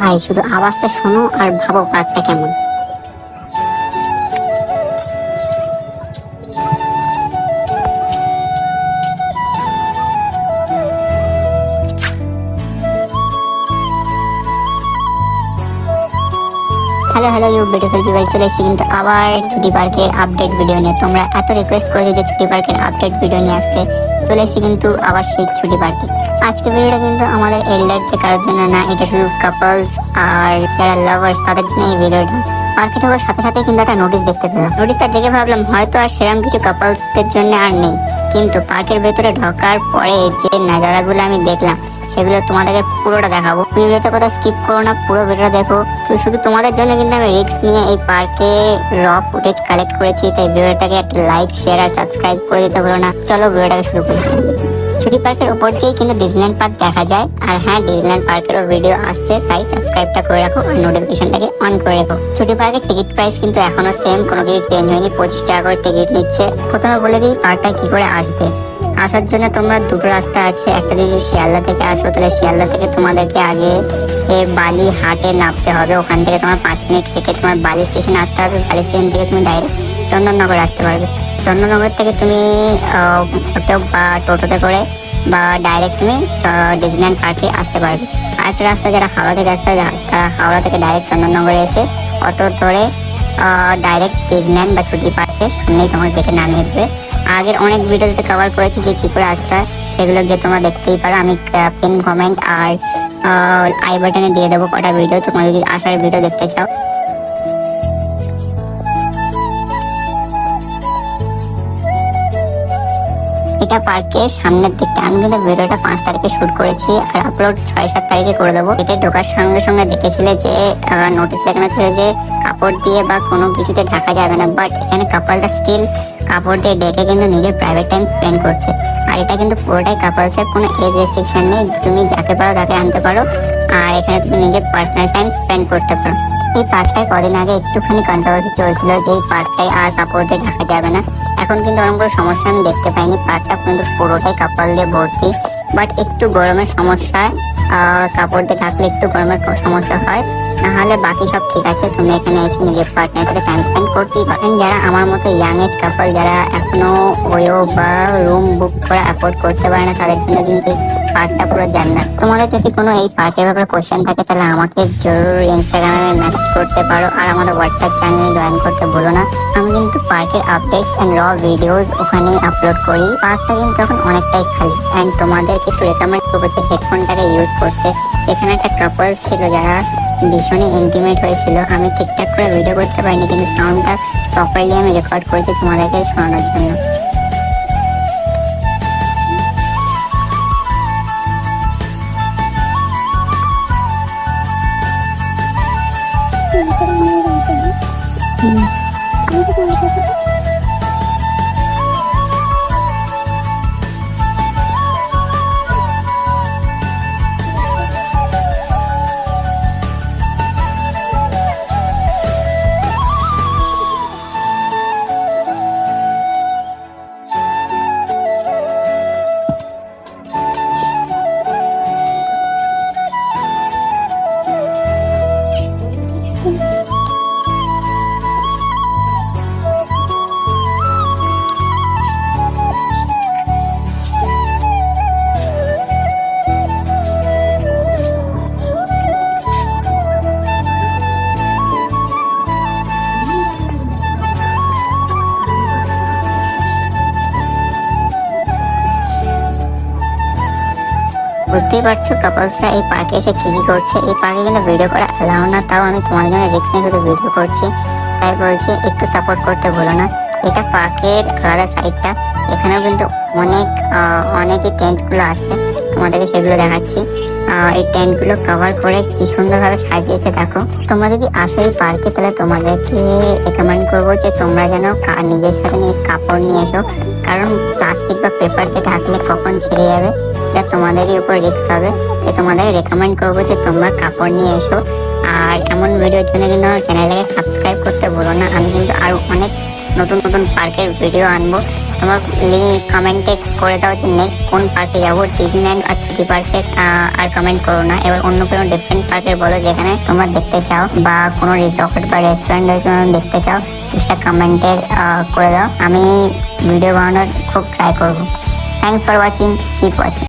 ভাই শুধু আওয়াজটা শোনো আর ভাবো পার্কটা কেমন। Hello hello you beautiful people চলে এসেছি কিন্তু আবার ছুটি পার্কের আপডেট ভিডিও নিয়ে। তোমরা এত রিকোয়েস্ট করেছ যে ছুটি পার্কের আপডেট ভিডিও নিয়ে আসতে চলে এসেছি কিন্তু আবার সেই ছুটি পার্কে। আজকে ভিডিওটা কিন্তু আমাদের এল্ডারদের কারোর জন্য না, এটা শুধু কাপলস আর যারা লাভার্স তাদের জন্য এই ভিডিওটা পার্কে ঢোকার সাথে সাথে কিন্তু একটা নোটিশ দেখতে পেলাম। নোটিশটা দেখে ভাবলাম, হয়তো আর সেরকম কিছু কাপলসদের জন্য আর নেই। কিন্তু পার্কের ভেতরে ঢোকার পরে যে নাজারাগুলো আমি দেখলাম, সেগুলো তোমাদেরকে পুরোটা দেখাবো। ভিডিওটা কথা স্কিপ করো না, পুরো ভিডিওটা দেখো। তো শুধু তোমাদের জন্য কিন্তু আমি রিক্স নিয়ে এই পার্কে র ফুটেজ কালেক্ট করেছি, তাই ভিডিওটাকে একটা লাইক শেয়ার আর সাবস্ক্রাইব করে দিতে ভুলো না। চলো ভিডিওটাকে শুরু করি। ছুটি পার্কের উপর দিয়েই কিন্তু ডিজল্যান্ড পার্ক দেখা যায়, আর হ্যাঁ ডিজল্যান্ড পার্কেরও ভিডিও আসছে, তাই সাবস্ক্রাইবটা করে রাখো আর নোটিফিকেশনটাকে অন করে রাখো। ছুটি পার্কের টিকিট প্রাইস কিন্তু এখনও সেম কোনো কিছু চেঞ্জ হয়নি, পঁচিশ টাকা করে টিকিট নিচ্ছে, প্রথমে বলে দিই পার্কটা কি করে আসবে। আসার জন্য তোমরা দুটো রাস্তা আছে, একটা যদি শিয়ালদা থেকে আসো, তাহলে শিয়ালদা থেকে তোমাদেরকে আগে বালি হাটে নামতে হবে। ওখান থেকে তোমার পাঁচ মিনিট হেঁটে তোমার বালি স্টেশন আসতে হবে, বালি স্টেশন থেকে তুমি ডাইরেক্ট চন্দননগর আসতে পারবে। চন্দননগর থেকে তুমি অটো বা টোটোতে করে বা ডাইরেক্ট তুমি ডিজনিল্যান্ড পার্কে আসতে পারবে। আরেকটা রাস্তা যারা হাওড়া থেকে আসতে তারা হাওড়া থেকে ডাইরেক্ট চন্দননগরে এসে অটো ধরে ডাইরেক্ট ডিজনিল্যান্ড বা ছুটি পার্কে সামনেই তোমার গেটে নামিয়ে দেবে। আগের অনেক ভিডিওতে কভার করেছি যে কী করে আসতে হয়, সেগুলো গিয়ে তোমরা দেখতেই পারো। আমি পিন কমেন্ট আর আই বাটনে দিয়ে দেবো কটা ভিডিও তোমরা যদি আসার ভিডিও দেখতে চাও এটা পার্কের সামনের দিকটা, আমি কিন্তু ভিডিওটা পাঁচ তারিখে শুট করেছি আর আপলোড ছয়, সাত তারিখে করে দেবো। এটা ঢোকার সঙ্গে সঙ্গে দেখেছিলে যে নোটিস লেখানো ছিল যে কাপড় দিয়ে বা কোনো কিছুতে ঢাকা যাবে না বাট এখানে কাপড়টা স্টিল কাপড় দিয়ে ডেকে কিন্তু নিজের প্রাইভেট টাইম স্পেন্ড করছে। আর এটা কিন্তু পুরোটাই কাপলসের কোনো এজ রেস্ট্রিকশন নেই, তুমি যাকে পারো তাকে আনতে পারো, আর এখানে তুমি নিজের পার্সোনাল টাইম স্পেন্ড করতে পারো। এই পার্কটায় কদিন আগে একটুখানি কন্ট্রোভার্সি চলছিল যে এই পার্কটায় আর কাপড় দিয়ে ঢাকা যাবে না। এখন কিন্তু ওরকম কোনো সমস্যা আমি দেখতে পাইনি। পাটটা কিন্তু পুরোটাই কাপড় দিয়ে ভর্তি। বাট একটু গরমের সমস্যা আহ, কাপড় দিয়ে ঢাকলে একটু গরমের সমস্যা হয়। নাহলে বাকি সব ঠিক আছে, তুমি এখানে এসে নিজের পার্টনার সাথে টাইম স্পেন্ড করতেই পারেন যারা আমার মতো ইয়াং এজ কাপল যারা এখনও ওয়ো বা রুম বুক করে অ্যাফোর্ড করতে পারে না, তাদের জন্য কিন্তু পার্কটা পুরো জান্নাত। তোমাদের যদি কোনো এই পার্কের ব্যাপারে কোশ্চেন থাকে, তাহলে আমাকে জরুর ইনস্টাগ্রামে মেসেজ করতে পারো, আর আমাদের হোয়াটসঅ্যাপ চ্যানেলে জয়েন করতে বলো না। আমি কিন্তু পার্কের আপডেটস অ্যান্ড র ভিডিওস ওখানেই আপলোড করি। পার্কটা কিন্তু এখন অনেকটাই খালি। অ্যান্ড তোমাদের কিছু রেকমেন্ড করব হেডফোনটাকে ইউজ করতে। এখানে একটা কাপল ছিল যারা ভীষণই ইন্টিমেট হয়েছিল। আমি ঠিকঠাক করে ভিডিও করতে পারিনি, কিন্তু সাউন্ডটা প্রপারলি আমি রেকর্ড করেছি তোমাদেরকে শোনানোর জন্য। বুঝতেই পারছ কাপলসরা এই পার্কে এসে কি কি করছে? এই পার্কে কিন্তু ভিডিও করা অ্যালাউ না, তাও আমি তোমাদের জন্য রিক্স নিয়ে শুধু ভিডিও করছি। তাই বলছি, একটু সাপোর্ট করতে ভুলো না। এটা পার্কের আলাদা সাইডটা এখানেও কিন্তু অনেক অনেকই টেন্টগুলো আছে। তোমাদেরকে সেগুলো দেখাচ্ছি। এই টেন্টগুলো কভার করে কি সুন্দরভাবে সাজিয়েছে, দেখো। তোমরা যদি আসো এই পার্কে তাহলে তোমাদেরকে রেকমেন্ড করব যে তোমরা যেন নিজের সাথে নিয়ে কাপড় নিয়ে এসো। কারণ প্লাস্টিক বা পেপার দিয়ে ঢাকলে কখন ছিঁড়ে যাবে, সেটা তোমাদেরই উপর রিস্ক হবে। তো তোমাদের রেকমেন্ড করব যে তোমরা কাপড় নিয়ে এসো। আর এমন ভিডিওর জন্য কিন্তু আমার চ্যানেলটাকে সাবস্ক্রাইব করতে বলো না। আমি কিন্তু আরও অনেক নতুন নতুন পার্কের ভিডিও আনব। তোমরা লিঙ্ক কমেন্টে করে দাও যে নেক্সট কোন পার্কে যাব ডিজনিল্যান্ড আর ছুটি পার্কে আর কমেন্ট করো না। এবার অন্য কোনো ডিফারেন্ট পার্কে বলো যেখানে তোমরা দেখতে চাও বা কোনো রিসর্ট বা রেস্টুরেন্টে দেখতে চাও, সেটা কমেন্টে করে দাও। আমি ভিডিও বানানোর খুব ট্রাই করব। Thanks for watching keep watching